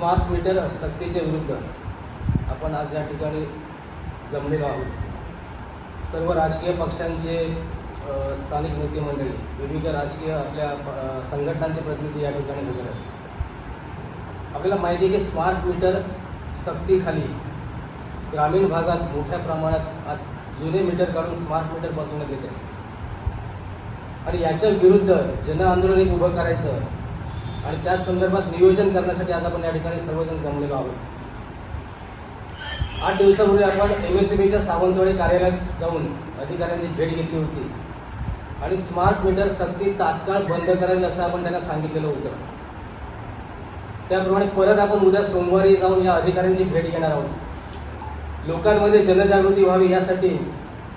Smart meter सक्तीच्या विरुद्ध आपण आज या ठिकाणी जमलेलो आहोत. सर्व राजकीय पक्षांचे स्थानिक नेते मंडळी विविध राजकीय आपल्या संघटनांचे प्रतिनिधी या ठिकाणी हजर आहेत. आपल्याला माहिती आहे की स्मार्ट मीटर सक्तीखाली ग्रामीण भागात मोठ्या प्रमाणात आज जुने मीटर काढून स्मार्ट मीटर बसवण्यात येते आणि याच्या विरुद्ध जन आंदोलन एक उभं करायचं आणि त्या संदर्भात नियोजन करण्यासाठी आज आपण या ठिकाणी सर्वजण जमलेलो आहोत. आठ दिवसापूर्वी आपण एम एस च्या सावंतवाडी कार्यालयात जाऊन अधिकाऱ्यांची भेट घेतली होती. आणि स्मार्ट मीटर सक्ती तात्काळ बंद करावी असं आपण त्यांना सांगितलेलं होतं. त्याप्रमाणे परत आपण उद्या सोमवारी जाऊन या अधिकाऱ्यांची भेट घेणार आहोत. लोकांमध्ये जनजागृती व्हावी यासाठी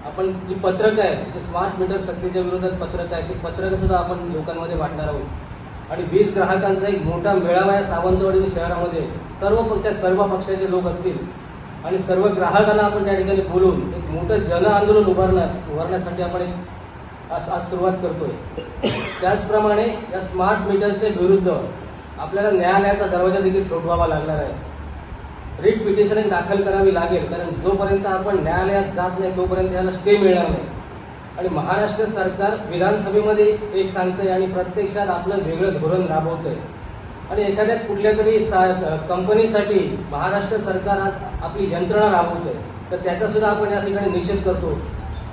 आपण जी पत्रकं आहेत जे स्मार्ट मीटर सक्तीच्या विरोधात पत्रकं आहेत ती पत्रकं सुद्धा आपण लोकांमध्ये वाटणार आहोत. आणि वीज ग्राहकांचा एक मोठा मेळावा या सावंतवाडी शहरामध्ये सर्व प- त्या सर्व पक्षाचे लोक असतील. आणि सर्व ग्राहकांना आपण त्या ठिकाणी बोलून एक मोठं जन आंदोलन उभारणार उभारण्यासाठी आपण एक आज आज सुरुवात करतोय. त्याचप्रमाणे या स्मार्ट मीटरच्या विरुद्ध आपल्याला न्यायालयाचा दरवाजा देखील ठोकवावा लागणार आहे. रिट पिटिशन दाखल करावी लागेल कारण जोपर्यंत आपण न्यायालयात जात नाही तोपर्यंत याला स्टे मिळणार नाही. आणि महाराष्ट्र सरकार विधानसभेमध्ये एक सांगतंय आणि प्रत्यक्षात आपलं वेगळं धोरण राबवतंय. आणि एखाद्या कुठल्या तरी सा- कंपनीसाठी महाराष्ट्र सरकार आज आपली यंत्रणा राबवतंय. तर त्याचा सुद्धा आपण या ठिकाणी निषेध करतो.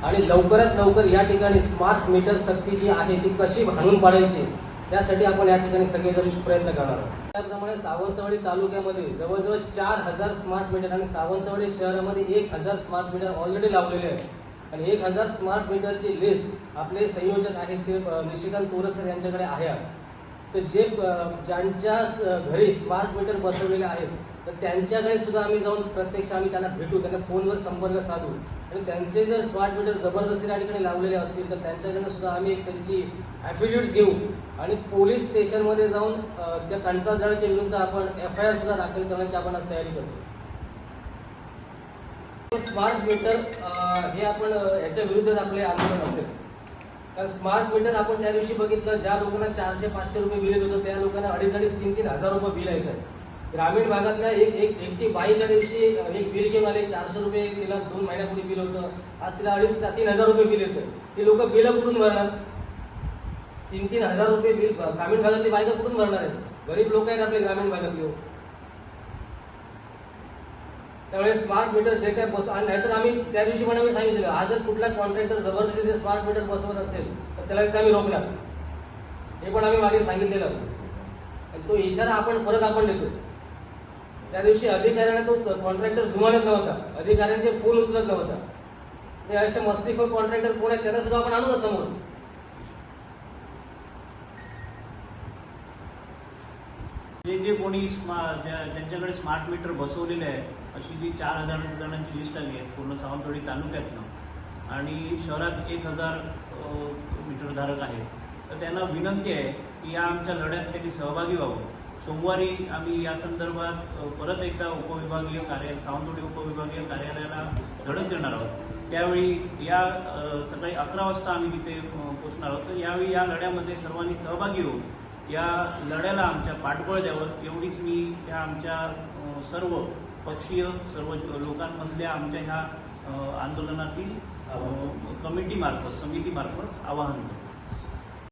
आणि लवकरात लवकर या ठिकाणी स्मार्ट मीटर सक्ती जी आहे ती कशी भांडून पाडायची त्यासाठी आपण या ठिकाणी सगळेजण प्रयत्न करणार आहोत. त्याप्रमाणे सावंतवाडी तालुक्यामध्ये जवळजवळ चार हजार स्मार्ट मीटर आणि सावंतवाडी शहरामध्ये एक हजार स्मार्ट मीटर ऑलरेडी लावलेले आहेत. आणि एक हजार स्मार्ट मीटरची लिस्ट आपले संयोजक आहेत ते निशिकांत तोरसकर यांच्याकडे आहे आज. तर जे ज्यांच्या घरी स्मार्ट मीटर बसवलेले आहेत तर त्यांच्याकडे सुद्धा आम्ही जाऊन प्रत्यक्ष आम्ही त्यांना भेटू त्यांना फोनवर संपर्क साधू. आणि त्यांचे जर स्मार्ट मीटर जबरदस्ती या ठिकाणी लावलेले असतील तर त्यांच्याकडनं सुद्धा आम्ही एक त्यांची ॲफिडेविट्स घेऊ. आणि पोलीस स्टेशनमध्ये जाऊन त्या कंत्राटदाराच्या विरुद्ध आपण एफ आय आर सुद्धा दाखल करण्याची आपण आज तयारी करतो. स्मार्ट मीटर हे आपण याच्या विरुद्धच आपले आंदोलन असेल. कारण स्मार्ट मीटर आपण त्या दिवशी बघितलं ज्या लोकांना चारशे पाचशे रुपये बिल येत होतं त्या लोकांना अडीच अडीच तीन तीन हजार रुपये बिल यायचं. ग्रामीण भागातल्या एक एक एकटी बाई त्या दिवशी एक बिल घेऊन आले चारशे रुपये तिला दोन महिन्यापूर्वी बिल होतं. आज तिला अडीच तीन हजार रुपये बिल येतं. ती लोक बिल कुठून भरणार? तीन तीन हजार रुपये बिल ग्रामीण भागातली बायका कुठून भरणार आहेत? गरीब लोक आहेत आपले ग्रामीण भागातले. येऊन त्यामुळे स्मार्ट मीटर जे काय बस आणि नाहीतर आम्ही त्या दिवशी पण आम्ही सांगितलेलं हा जर कुठला कॉन्ट्रॅक्टर जबरदस्तीने स्मार्ट मीटर बसवत असेल तर त्याला इथे आम्ही रोखणार हे पण आम्ही मागे सांगितलेलं. आणि तो इशारा आपण परत आपण देतो. त्या दिवशी अधिकाऱ्यांना तो कॉन्ट्रॅक्टर जुमानत नव्हता. अधिकाऱ्यांचे फोन उचलत नव्हता. हे असे मस्तीखोर कॉन्ट्रॅक्टर कोण आहेत त्यांना सुद्धा आपण आणू ना समोर? जे जे कोणी स्मा ज्या- ज्यांच्याकडे स्मार्ट मीटर बसवलेले आहे अशी जी चार हजार जणांची लिस्ट आली आहे पूर्ण सावंतवाडी तालुक्यातनं आणि शहरात एक हजार मीटर मीटरधारक आहेत तर त्यांना विनंती आहे की या आमच्या लढ्यात त्यांनी सहभागी व्हावं. सोमवारी आम्ही या संदर्भात परत एकदा उपविभागीय कार्य सावंतवाडी उपविभागीय कार्यालयाला धडक देणार आहोत. त्यावेळी या सकाळी अकरा वाजता आम्ही तिथे पोचणार पोहोचणार आहोत. तर यावेळी या लढ्यामध्ये सर्वांनी सहभागी होऊ या लढ्याला आमच्या पाठबळ द्यावं एवढीच मी त्या आमच्या सर्व पक्षीय सर्व लोकांमधल्या आमच्या ह्या आंदोलनातील कमिटीमार्फत समितीमार्फत आवाहन करतो.